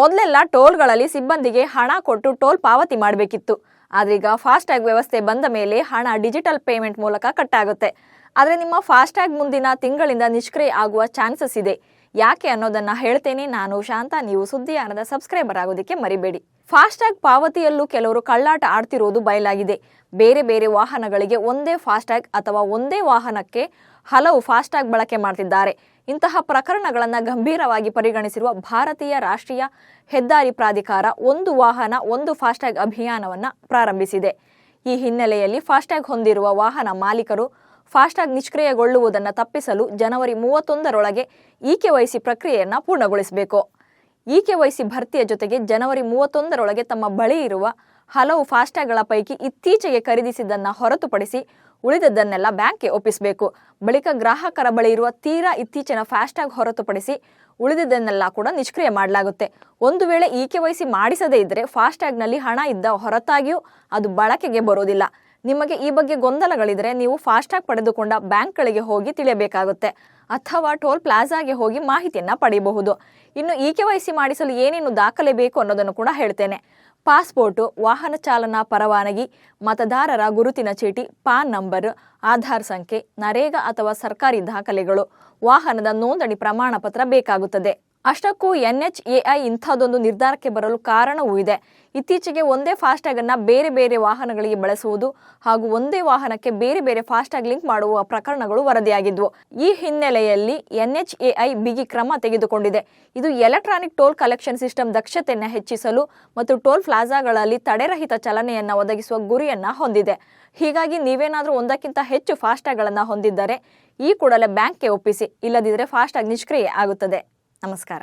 ಮೊದಲೆಲ್ಲ ಟೋಲ್ಗಳಲ್ಲಿ ಸಿಬ್ಬಂದಿಗೆ ಹಣ ಕೊಟ್ಟು ಟೋಲ್ ಪಾವತಿ ಮಾಡಬೇಕಿತ್ತು. ಆದ್ರೀಗ ಫಾಸ್ಟ್ಯಾಗ್ ವ್ಯವಸ್ಥೆ ಬಂದ ಮೇಲೆ ಹಣ ಡಿಜಿಟಲ್ ಪೇಮೆಂಟ್ ಮೂಲಕ ಕಟ್ಟಾಗುತ್ತೆ. ಆದರೆ ನಿಮ್ಮ ಫಾಸ್ಟ್ಯಾಗ್ ಮುಂದಿನ ತಿಂಗಳಿಂದ ನಿಷ್ಕ್ರಿಯ ಆಗುವ ಚಾನ್ಸಸ್ ಇದೆ. ಯಾಕೆ ಅನ್ನೋದನ್ನ ಹೇಳ್ತೇನೆ ನಾನು ಶಾಂತ. ನೀವು ಸುದ್ದಿಯಾನದ ಸಬ್ಸ್ಕ್ರೈಬರ್ ಆಗೋದಕ್ಕೆ ಮರಿಬೇಡಿ. ಫಾಸ್ಟ್ಯಾಗ್ ಪಾವತಿಯಲ್ಲೂ ಕೆಲವರು ಕಳ್ಳಾಟ ಆಡ್ತಿರೋದು ಬಯಲಾಗಿದೆ. ಬೇರೆ ಬೇರೆ ವಾಹನಗಳಿಗೆ ಒಂದೇ ಫಾಸ್ಟ್ಯಾಗ್ ಅಥವಾ ಒಂದೇ ವಾಹನಕ್ಕೆ ಹಲವು ಫಾಸ್ಟ್ಯಾಗ್ ಬಳಕೆ ಮಾಡ್ತಿದ್ದಾರೆ. ಇಂತಹ ಪ್ರಕರಣಗಳನ್ನು ಗಂಭೀರವಾಗಿ ಪರಿಗಣಿಸಿರುವ ಭಾರತೀಯ ರಾಷ್ಟ್ರೀಯ ಹೆದ್ದಾರಿ ಪ್ರಾಧಿಕಾರ ಒಂದು ವಾಹನ, ಒಂದು ಫಾಸ್ಟ್ಯಾಗ್ ಅಭಿಯಾನವನ್ನು ಪ್ರಾರಂಭಿಸಿದೆ. ಈ ಹಿನ್ನೆಲೆಯಲ್ಲಿ ಫಾಸ್ಟ್ಯಾಗ್ ಹೊಂದಿರುವ ವಾಹನ ಮಾಲೀಕರು ಫಾಸ್ಟ್ಯಾಗ್ ನಿಷ್ಕ್ರಿಯಗೊಳ್ಳುವುದನ್ನು ತಪ್ಪಿಸಲು ಜನವರಿ ಮೂವತ್ತೊಂದರೊಳಗೆ ಇ ಕೆವೈಸಿ ಪ್ರಕ್ರಿಯೆಯನ್ನು ಪೂರ್ಣಗೊಳಿಸಬೇಕು. ಇ ಕೆವೈಸಿ ಭರ್ತಿಯ ಜೊತೆಗೆ ಜನವರಿ ಮೂವತ್ತೊಂದರೊಳಗೆ ತಮ್ಮ ಬಳಿ ಇರುವ ಹಲವು ಫಾಸ್ಟ್ಯಾಗ್ಗಳ ಪೈಕಿ ಇತ್ತೀಚೆಗೆ ಖರೀದಿಸಿದ್ದನ್ನು ಹೊರತುಪಡಿಸಿ ಉಳಿದದ್ದನ್ನೆಲ್ಲ ಬ್ಯಾಂಕ್ಗೆ ಒಪ್ಪಿಸಬೇಕು. ಬಳಿಕ ಗ್ರಾಹಕರ ಬಳಿ ಇರುವ ತೀರಾ ಇತ್ತೀಚಿನ ಫಾಸ್ಟ್ಯಾಗ್ ಹೊರತುಪಡಿಸಿ ಉಳಿದದ್ದನ್ನೆಲ್ಲ ಕೂಡ ನಿಷ್ಕ್ರಿಯ ಮಾಡಲಾಗುತ್ತೆ. ಒಂದು ವೇಳೆ ಇ ಕೆವೈಸಿ ಮಾಡಿಸದೇ ಇದ್ದರೆ ಫಾಸ್ಟ್ಯಾಗ್ನಲ್ಲಿ ಹಣ ಇದ್ದ ಹೊರತಾಗಿಯೂ ಅದು ಬಳಕೆಗೆ ಬರೋದಿಲ್ಲ. ನಿಮಗೆ ಈ ಬಗ್ಗೆ ಗೊಂದಲಗಳಿದ್ರೆ ನೀವು ಫಾಸ್ಟ್ಯಾಗ್ ಪಡೆದುಕೊಂಡ ಬ್ಯಾಂಕ್ಗಳಿಗೆ ಹೋಗಿ ತಿಳಿಯಬೇಕಾಗುತ್ತೆ ಅಥವಾ ಟೋಲ್ ಪ್ಲಾಜಾಗೆ ಹೋಗಿ ಮಾಹಿತಿಯನ್ನ ಪಡೆಯಬಹುದು ಇನ್ನು ಈ ಕೆ ಮಾಡಿಸಲು ಏನೇನು ದಾಖಲೆ ಬೇಕು ಅನ್ನೋದನ್ನು ಕೂಡ ಹೇಳ್ತೇನೆ. ಪಾಸ್ಪೋರ್ಟು, ವಾಹನ ಚಾಲನಾ ಪರವಾನಗಿ, ಮತದಾರರ ಗುರುತಿನ ಚೀಟಿ, ಪಾನ್ ನಂಬರ್, ಆಧಾರ್ ಸಂಖ್ಯೆ, ನರೇಗಾ ಅಥವಾ ಸರ್ಕಾರಿ ದಾಖಲೆಗಳು, ವಾಹನದ ನೋಂದಣಿ ಪ್ರಮಾಣ ಪತ್ರ ಬೇಕಾಗುತ್ತದೆ. ಅಷ್ಟಕ್ಕೂ ಎನ್ಎಚ್ಎಐ ಇಂಥದ್ದೊಂದು ನಿರ್ಧಾರಕ್ಕೆ ಬರಲು ಕಾರಣವೂ ಇದೆ. ಇತ್ತೀಚೆಗೆ ಒಂದೇ ಫಾಸ್ಟ್ಯಾಗ್ ಅನ್ನ ಬೇರೆ ಬೇರೆ ವಾಹನಗಳಿಗೆ ಬಳಸುವುದು ಹಾಗೂ ಒಂದೇ ವಾಹನಕ್ಕೆ ಬೇರೆ ಬೇರೆ ಫಾಸ್ಟ್ಯಾಗ್ ಲಿಂಕ್ ಮಾಡುವ ಪ್ರಕರಣಗಳು ವರದಿಯಾಗಿದ್ವು. ಈ ಹಿನ್ನೆಲೆಯಲ್ಲಿ ಎನ್ಎಚ್ಎಐ ಬಿಗಿ ಕ್ರಮ ತೆಗೆದುಕೊಂಡಿದೆ. ಇದು ಎಲೆಕ್ಟ್ರಾನಿಕ್ ಟೋಲ್ ಕಲೆಕ್ಷನ್ ಸಿಸ್ಟಮ್ ದಕ್ಷತೆಯನ್ನು ಹೆಚ್ಚಿಸಲು ಮತ್ತು ಟೋಲ್ ಪ್ಲಾಜಾಗಳಲ್ಲಿ ತಡೆರಹಿತ ಚಲನೆಯನ್ನು ಒದಗಿಸುವ ಗುರಿಯನ್ನ ಹೊಂದಿದೆ. ಹೀಗಾಗಿ ನೀವೇನಾದರೂ ಒಂದಕ್ಕಿಂತ ಹೆಚ್ಚು ಫಾಸ್ಟ್ಯಾಗ್ಗಳನ್ನು ಹೊಂದಿದ್ದರೆ ಈ ಕೂಡಲೇ ಬ್ಯಾಂಕ್ಗೆ ಒಪ್ಪಿಸಿ. ಇಲ್ಲದಿದ್ದರೆ ಫಾಸ್ಟ್ಯಾಗ್ ನಿಷ್ಕ್ರಿಯೆ ಆಗುತ್ತದೆ. ನಮಸ್ಕಾರ